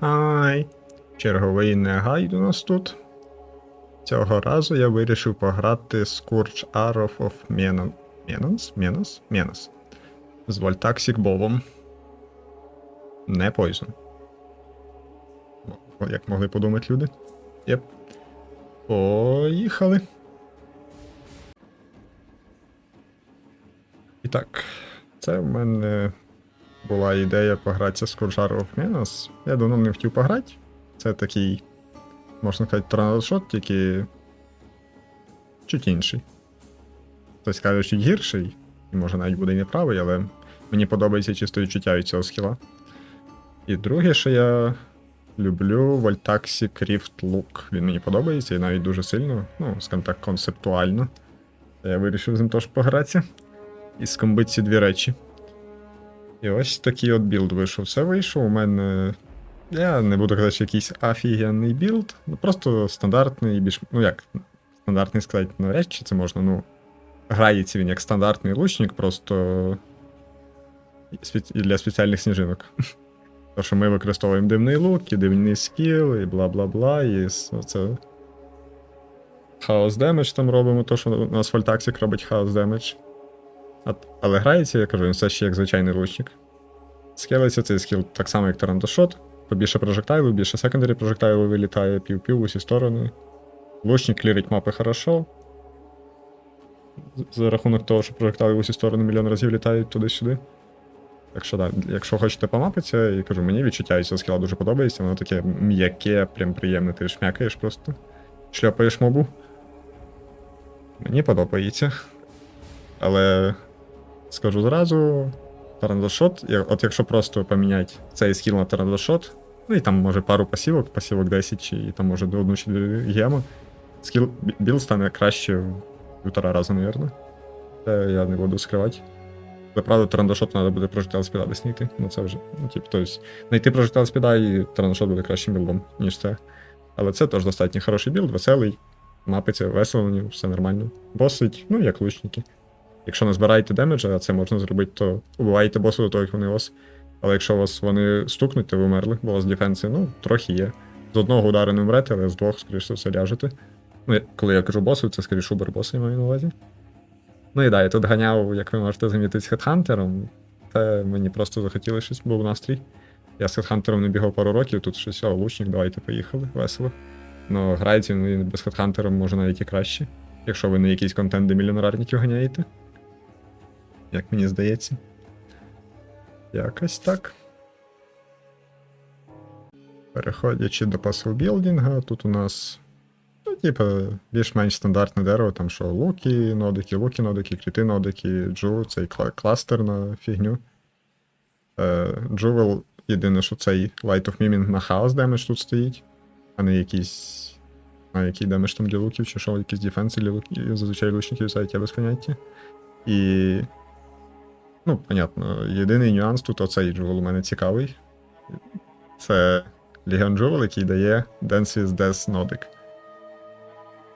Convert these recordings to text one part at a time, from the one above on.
Хай. Черговий негайд у нас тут. Цього разу я вирішив пограти Scourge Arrow of Menon. Menons? Menos? Menos. З Вольтаксік Бобом. Не Poison. Як могли подумати люди. Єп. Поїхали. І так, це в мене була ідея погратися з Arrow of Menos. Я давно не хотів пограти. Це такий, можна сказати, траншот, тільки чуть інший. Хтось каже, чуть гірший, і може навіть буде неправий, але мені подобається чисто відчуття від цього скіла. І друге, що я люблю Voltaxi Rift Look. Він мені подобається і навіть дуже сильно, ну, скажімо так, концептуально. Я вирішив з ним теж погратися. І скомбити ці дві речі. І ось такий от білд вийшов. Це вийшов у мене. Я не буду казати, що якийсь офігенний білд. Ну просто стандартний, більш. Ну як, стандартний сказати, навряд чи це можна, ну. Грається він як стандартний лучник, просто для спеціальних сніжинок. То, що ми використовуємо дивний лук, і дивний скіл, і бла-бла-бла, і це. Хаос демедж там робимо, то, що у нас Вольтаксик робить хаос демедж. Але грається, я кажу, він все ще як звичайний лучник. Скелиться цей скіл так само, як Тарантошот. Побільше прожектайлів, більше секондарі прожектайлів вилітає, пів-пів усі сторони. Лучник клірить мапи хорошо. За рахунок того, що прожектайли в усі сторони мільйон разів літають туди-сюди. Так що так, якщо хочете помапитися, я кажу, мені відчуття цього скіла дуже подобається, воно таке м'яке, прям приємне, ти шмякаєш просто. Шльопаєш мобу. Мені подобається. Але скажу зразу, Тарандошот, я- от якщо просто поміняти цей скіл на Тарандошот, ну і там може пару пасівок, пасівок 10, чи і там може до одну чи дві геми, скіл бі- білд стане краще в півтора рази, напевно. Це я не буду скривати. Але правда, Тарандошот треба буде прожиття спіда десь. Ну це вже, ну, типу, тобто, знайти прожиття спіда і Тарандошот буде кращим білдом, ніж це. Але це теж достатньо хороший білд, веселий, мапиться, весело, все нормально. Босить, ну як лучники. Якщо не збираєте демеджа, а це можна зробити, то убиваєте боса до того, як вони вас. Але якщо вас вони стукнуть, то ви вмерли, бо у вас дефенси, ну, трохи є. З одного удару не вмрете, але з двох, скоріш все, ляжете. Ну, коли я кажу босу, це скоріше убер боса я маю на увазі. Ну і да, я тут ганяв, як ви можете замітити, з хедхантером. Це мені просто захотілося щось, був настрій. Я з хедхантером не бігав пару років, тут щось, о, лучник, давайте поїхали, весело. Ну, грається він без хедхантера може навіть і краще, якщо ви не якийсь контент, де мільйонерарників ганяєте. Як мені здається. Якось так. Переходячи до пасл-білдінга, тут у нас, ну, типу, більш-менш стандартне дерево, там що луки, нодики, луки, нодики, кріти, нодики, джу, цей кластер на фігню. Е, Джувел, єдине, що цей Light of Miming на хаос демедж тут стоїть, а не якийсь. А який демедж там для луків, чи що, якісь дефенси для луків, зазвичай лучники юзають, я без поняття. І. Ну, понятно, єдиний нюанс тут оцей джувел у мене цікавий. Це Legion Jewel, який дає Dance with Death Nodic.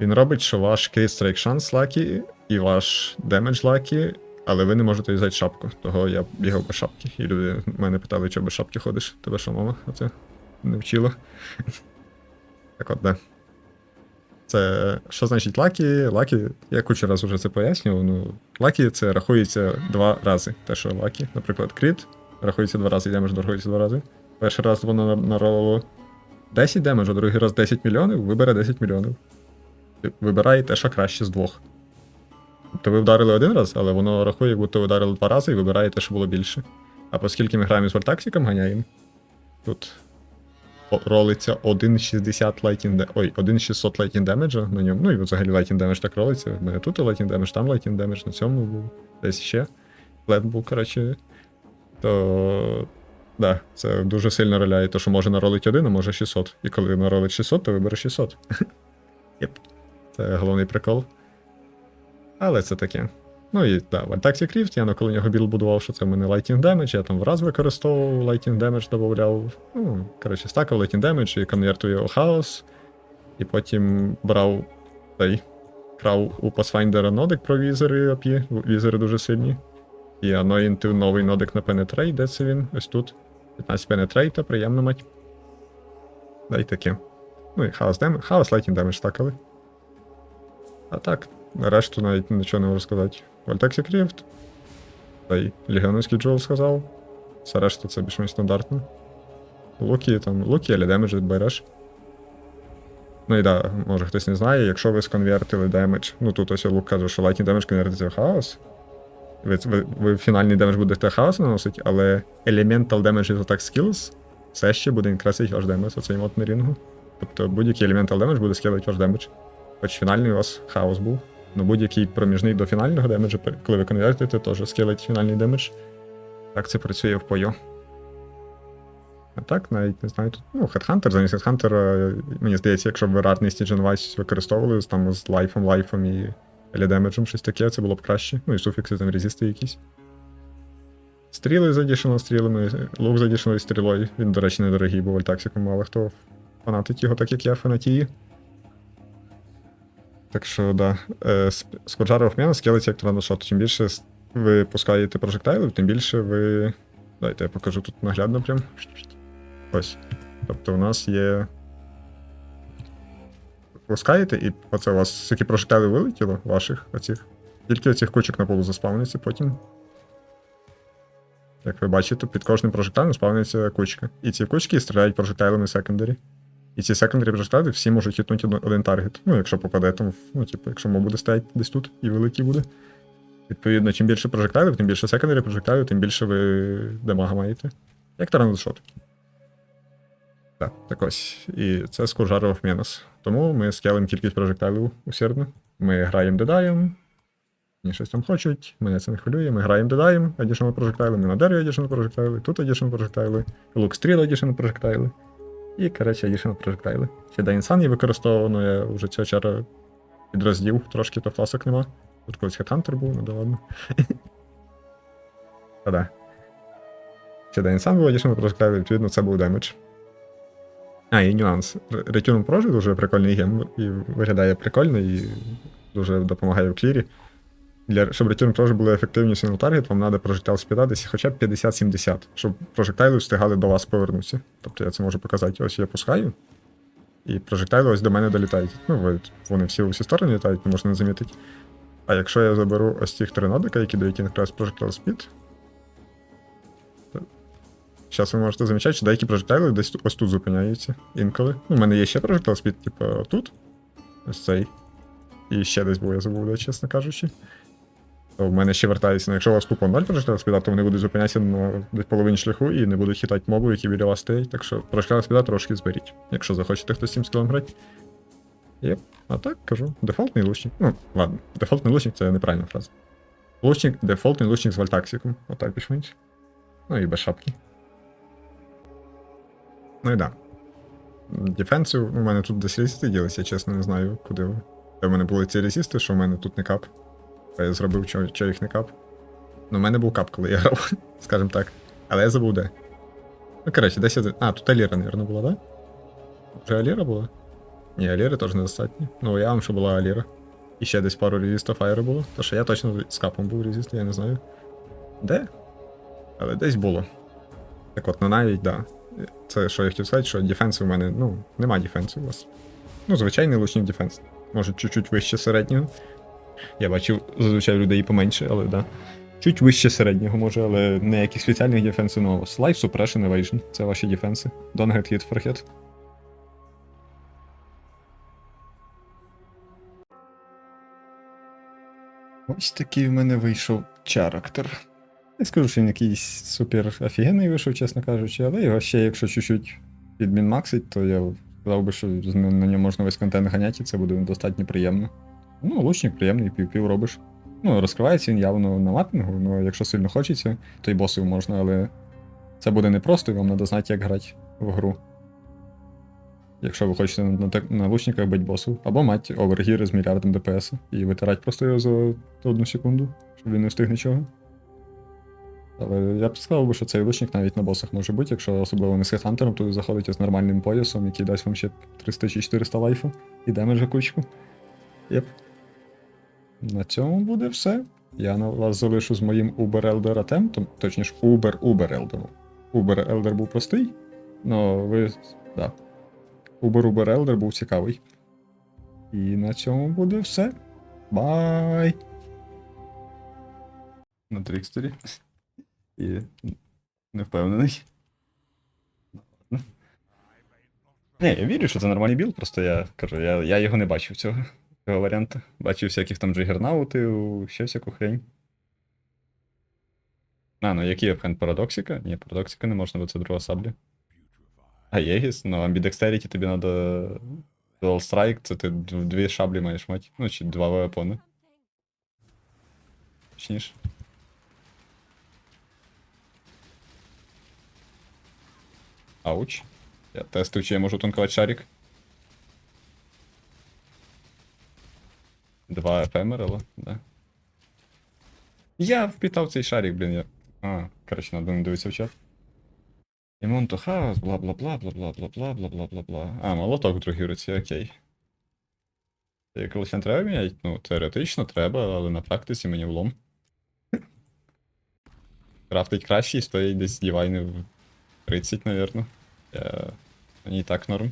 Він робить, що ваш Crit Strike Chance лакі і ваш Damage лакі, але ви не можете взяти шапку. Того я бігав без шапки. І люди мене питали, чого без шапки ходиш. Тебе що, мама? Оце не вчила. Так от, да. Це що значить лакі? Лакі, я кучу раз вже це пояснював. Ну, лакі це рахується два рази. Те, що лакі, наприклад, кріт, рахується два рази, демедж рахується два рази. Перший раз воно на- наролило 10 демеджу, другий раз 10 мільйонів, вибере 10 мільйонів. Вибирає те, що краще з двох. Тобто ви вдарили один раз, але воно рахує, як будто ви вдарили два рази і вибирає те, що було більше. А оскільки ми граємо з вольтаксиком, ганяємо, тут ролиться 1,60 лайтінг. Ой, 1,600 лайтінг демеджа на ньому. Ну і взагалі лайтінг демедж так ролиться. В мене тут лайтінг демедж, там лайтінг демедж, на цьому був. Десь ще. Лед був, коротше. То. Да, це дуже сильно роляє, то що може наролити один, а може 600. І коли наролить 600, то вибере 600. Єп. Це головний прикол. Але це таке. Ну і да, в Альтаксі Кріфт я на коли нього білд будував, що це в мене Lighting Damage, я там враз використовував Lighting Damage, додавав. Ну, коротше, стакав Lighting Damage і конвертую його хаос. І потім брав цей. Крав у Pathfinder нодик про візери API, візери дуже сильні. І anointed новий нодик на Penetrate, де це він? Ось тут. 15 Penetrate, приємно мать. Да й таке. Ну і хаос дем... хаос лайтінг демедж стакали. А так, решту навіть нічого не можу сказати. Вольтексі Кріфт. Та й Легіоновський Джоул сказав. Все решта це більш-менш стандартно. Луки, там, луки, але демедж береш. Ну і да, може хтось не знає, якщо ви сконвертили демедж, ну тут ось лук каже, що лайтінг демедж конвертиться в хаос. Ви, ви, ви фінальний демедж будете хаос наносити, але Elemental Damage Attack Skills все ще буде інкресить ваш демедж оцей мод на рінгу. Тобто будь-який Elemental Damage буде скидати ваш демедж. Хоч фінальний у вас хаос був. Ну будь-який проміжний до фінального демеджа, коли ви конвертуєте, теж скилить фінальний демедж. Так це працює в пою. А так, навіть не знаю, тут. Ну, Headhunter, замість Headhunter, мені здається, якщо б ви ратний Stygian Vice використовували там з лайфом, лайфом і елі-демеджем, щось таке, це було б краще. Ну і суфікси там резисти якісь. Стріли з additional стрілами, лук з additional стрілою. Він, до речі, недорогий, бо вольтаксиком мало хто фанатить його, так як я фанатію. Так що, да. Е, Скоджара Охмена скелеться як траношот. Чим більше ви пускаєте прожектайлів, тим більше ви. Дайте я покажу тут наглядно прям. Ось. Тобто у нас є. Пускаєте, і оце у вас скільки прожектайлів вилетіло, ваших оцих. Тільки оцих кучок на полу заспавниться потім. Як ви бачите, під кожним прожектайлем спавниться кучка. І ці кучки стріляють прожектайлами секондарі. І ці секондарі прожектайли всі можуть хітнути один- таргет. Ну, якщо попаде там, ну, типу, якщо мов буде стояти десь тут і великий буде. Відповідно, чим більше прожектайлів, тим більше секондарі прожектайлів, тим більше ви демага маєте. Як тараншот. Так, так ось. І це скоржаров мінус. Тому ми скелимо кількість прожектайлів усердно. Ми граємо додаємо. Мені щось там хочуть, мене це не хвилює. Ми граємо додаємо, additional прожектайли, ми на дереві additional прожектайли, тут additional прожектайли, лук стріл additional прожектайли. І, коротше, additional прожектайли. Ще Дайн Сан є використовано, я вже цього чара підрозділ, трошки то фласок нема. Тут колись хедхантер був, ну да ладно. Та да. Ще Дайн Сан був additional прожектайли, відповідно, це був демедж. А, і нюанс. Return Project дуже прикольний гем, і виглядає прикольно, і дуже допомагає в клірі. Для, щоб Project були ефективні target, вам треба прожектайл спіда десь хоча б 50-70, щоб прожектайли встигали до вас повернутися. Тобто я це можу показати. Ось я пускаю, і прожектайли ось до мене долітають. Ну, вони всі у всі сторони літають, не можна не замітити. А якщо я заберу ось цих три нодика, які дають якраз прожектайл спід, Зараз ви можете замічати, що деякі прожектайли десь ось тут зупиняються інколи. Ну, в мене є ще прожектайл спід, типу, тут. Ось цей. І ще десь був, я забув, де, чесно кажучи. То в мене ще вертається, ну, якщо у вас тупо 0 прожектайл спіда, то вони будуть зупинятися на половині шляху і не будуть хитати моби, які біля вас стоять. Так що прожектайл спіда трошки зберіть, якщо захочете хтось цим скілом грати. Єп. А так кажу, дефолтний лучник. Ну, ладно, дефолтний лучник це неправильна фраза. Лучник, дефолтний лучник з вальтаксиком. Отак більш-менш. Ну і без шапки. Ну і да. Дефенсив, у мене тут десь резисти ділися, чесно не знаю, куди. Де в мене були ці резисти, що в мене тут не кап. Я зробив, не кап. Ну, в мене був кап, коли я грав, скажімо так. Але я забув де. Ну, коротше, десь я. А, тут Аліра, мабуть, була, да? Вже Аліра була? Ні, Аліри теж недостатньо. Ну, я вам що була Аліра. І ще десь пару резистів фаєру було. То що я точно з капом був резист, я не знаю. Де? Але десь було. Так от, ну навіть, да. Це що я хотів сказати, що дефенсу в мене, ну, нема дефенсу у вас. Ну, звичайний лучник дефенс. Може, чуть-чуть вище середнього. Я бачив зазвичай людей поменше, але да. Чуть вище середнього може, але не яких спеціальних дефенсів, ну, Life Suppression Evasion. Це ваші дефенси. Don't get hit for hit. Ось такий в мене вийшов чарактер. Не скажу, що він якийсь супер офігенний вийшов, чесно кажучи, але його ще, якщо чуть-чуть підмінмаксить, то я сказав би, що на ньому можна весь контент ганяти, і це буде достатньо приємно. Ну, лучник приємний, пів-пів робиш. Ну, розкривається він явно на мапінгу, ну якщо сильно хочеться, то й босів можна, але це буде непросто, і вам треба знати, як грати в гру. Якщо ви хочете на, на, лучниках бити босів, або мати овергіри з мільярдом ДПС і витирати просто його за одну секунду, щоб він не встиг нічого. Але я б сказав би, що цей лучник навіть на босах може бути, якщо особливо не з хедхантером, то заходите з нормальним поясом, який дасть вам ще 300 чи 400 лайфу і демеджа кучку. Єп. На цьому буде все. Я на вас залишу з моїм Uber Elder атемптом, точніше, Uber Uber Elder. Uber Elder був простий, но ви. Да. Убер-Убер Елдер був цікавий. І на цьому буде все. Бай! На Трікстері. І не впевнений. Ні, я вірю, що це нормальний білд, просто я кажу, я, я його не бачив цього, цього варіанту. Бачив всяких там джигернаутів, ще всяку хрень. А, ну який обхен парадоксика? Ні, парадоксика не можна, бо це друга сабля. А Єгіс? Ну, амбідекстеріті тобі треба Dual Strike, це ти дв- дві шаблі маєш мати. Ну, чи два вепони. Точніше. Ауч. Я тестую, чи я можу тонкувати шарик. Два ефемерала, да. Я впітав цей шарик, блін, я. А, коротше, надо не дивитися в чат. Імун то хаос, бла бла бла бла бла бла бла бла бла бла бла. А, молоток в другій руці, окей. Як колись не треба міняти? Ну, теоретично треба, але на практиці мені влом. Крафтить краще і стоїть десь дівайни в 30, навірно. Я... Мені і так норм.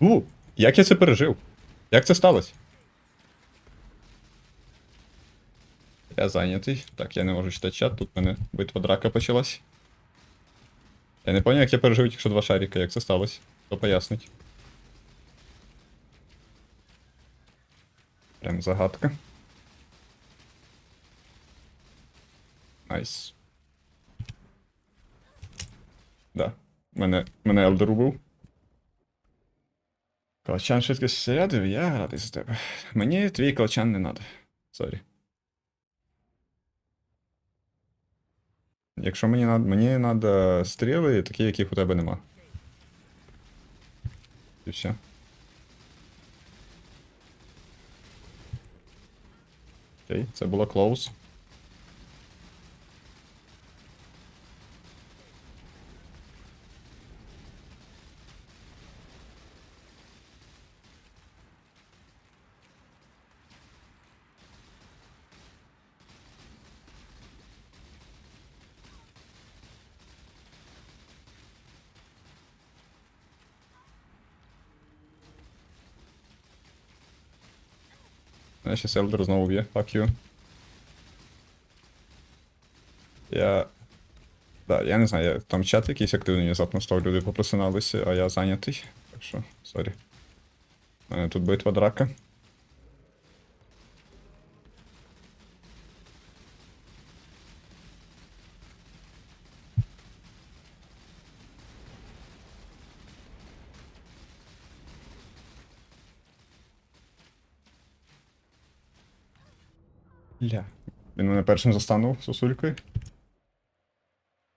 У, як я це пережив? Як це сталося? Я зайнятий. Так, я не можу читати чат, тут в мене битва драка почалась. Я не пам'ятаю, як я пережив тільки що два шарика, як це сталося. Хто пояснить? Прям загадка. Найс. Да. Мене, мене Елдер убив. Калачан швидкість зарядив, я радий за тебе. Мені твій калачан не надо. Сорі. Якщо мені надо, мені надо стріли, такі, яких у тебе нема. І все. Окей, це було close. Мене ще Селдер знову б'є. Fuck you. Я. Да, я не знаю, я... там чат якийсь активний внезапно став, люди попросиналися, а я зайнятий. Так що, сорі. У мене тут битва драка. Ля. Він мене першим застанув сосулькою.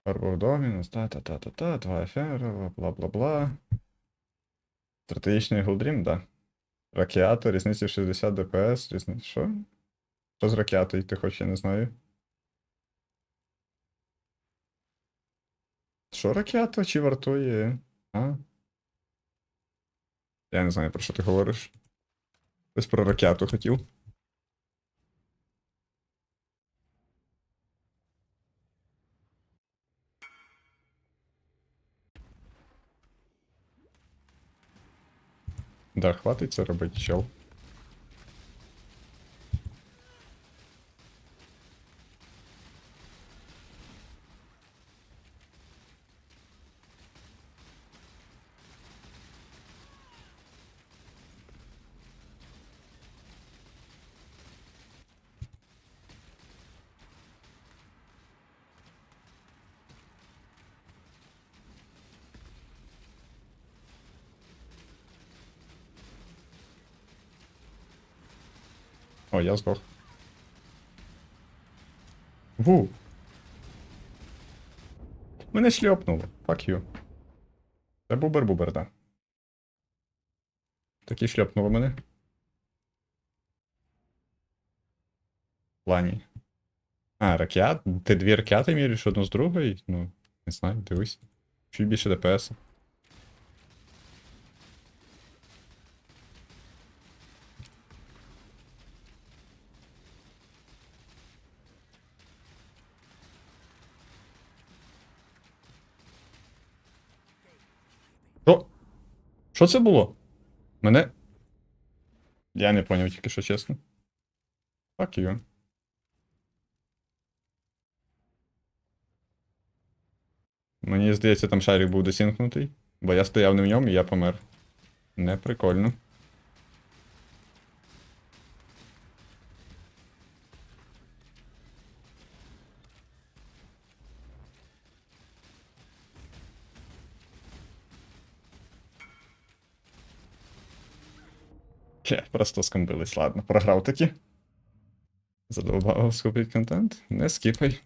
Арбов домінус, та-та-та-та-та, два ефера, бла-бла-бла. Стратегічний голдрім, да. Ракеато, різниця в 60 ДПС, різниця. Що? Що з ракеатою, ти хоч я не знаю. Що ракеато чи вартує? А? Я не знаю, про що ти говориш. Хтось про ракету хотів. Да, хватить це робити, чел. О, я здох. Ву. Мене шльопнуло. Fuck you. Це бубер-бубер, да. Такі шльопнуло мене. В плані. А, ракет? Ти дві ракети міряєш одну з другою? Ну, не знаю, дивись. Чуть більше ДПС. Що? Що це було? Мене. Я не поняв тільки що чесно. Fuck you. Мені здається, там шарик був досінкнутий, бо я стояв не в ньому і я помер. Не прикольно. Бля, просто скомбились, ладно, програв таки. Задовбав скупить контент? Не скіпай.